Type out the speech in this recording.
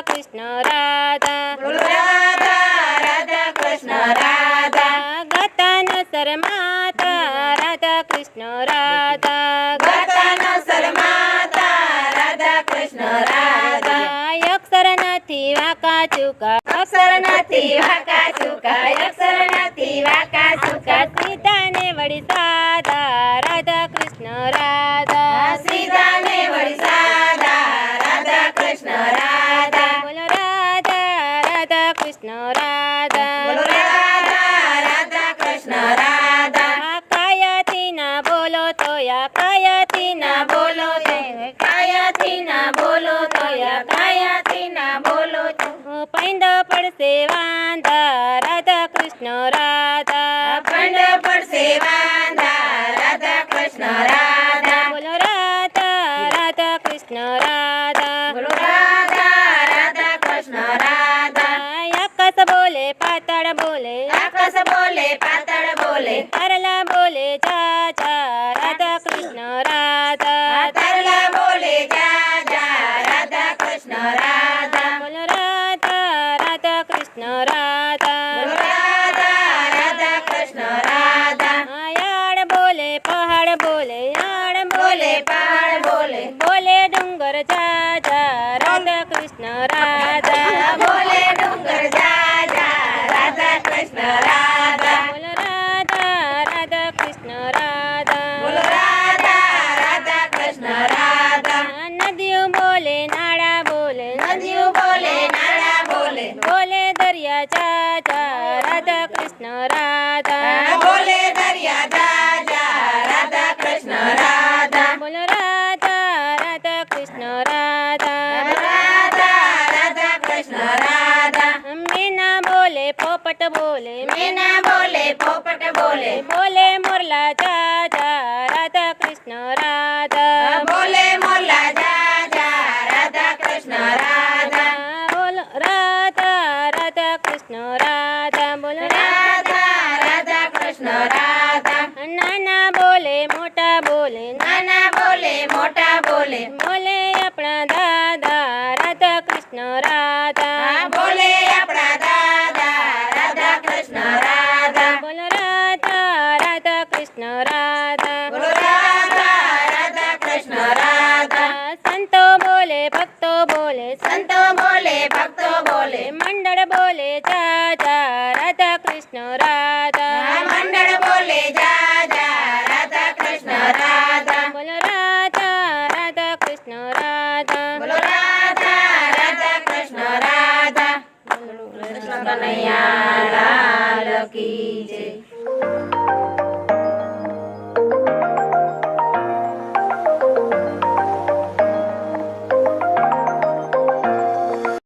कृष्ण राधा. राधा राधा कृष्ण राधा. गतान सर माता राधा कृष्ण राधा. सर माता राधा कृष्ण राधा. अक्षर वाका चुका. अक्षर वाका चुका अक्षर वाका चुका. वडी કૃષ્ણ રાધા. રાધા રાધા કૃષ્ણ રાધા. કાયાથી ના બોલો તો યા કાયાથી ના ના બોલો તે. કાયાથી ના બોલો તો યા કાયાથી ના બોલો તો. પૈંડ પડશે વાંધા રાધા કૃષ્ણ રાધા. પૈંડ પડશે વાંધા રાધા કૃષ્ણ રાધા. બોલો રાધા રાધા કૃષ્ણ રાધા. બોલો રાધા. बोले आकाश बोले पातळ बोले. तरला बोले चाचा राधा कृष्ण राधा. तरला बोले जा जा राधा कृष्ण राधा. बोल राधा राधा कृष्ण राधा. राधा राधा कृष्ण राधा. आयाड बोले पहाड बोले आड बोले. पहाड बोले. बोले डोंगर जा जा राधा कृष्ण राधा. નદીઓ બોલે નાળા બોલે નદીઓ બોલે નાળા બોલે બોલે દરિયા જા જા રાધા કૃષ્ણ રાધા બોલે દરિયા જા જા રાધા કૃષ્ણ રાધા બોલો રાધા રાધા કૃષ્ણ રાધા રાધા રાધા કૃષ્ણ રાધા મીના બોલે પોપટ બોલે મીના બોલે પોપટ બોલે બોલે મોરલા જા જા રાધા કૃષ્ણ રાધા રાધા કૃષ્ણ રાધા નાના બોલે મોટા બોલે નાના બોલે મોટા બોલે બોલે આપણા દાદા રાધા કૃષ્ણ રાધા બોલે આપણા દાદા રાધા કૃષ્ણ રાધા બોલો રાધા રાધા કૃષ્ણ રાધા બોલો રાધા રાધા કૃષ્ણ રાધા સંતો બોલે ભક્તો બોલે સંતો બોલે ભક્તો બોલે મંડળ બોલે જા જા રાધા કૃષ્ણ રાધા કનૈયા લાલ કી જય.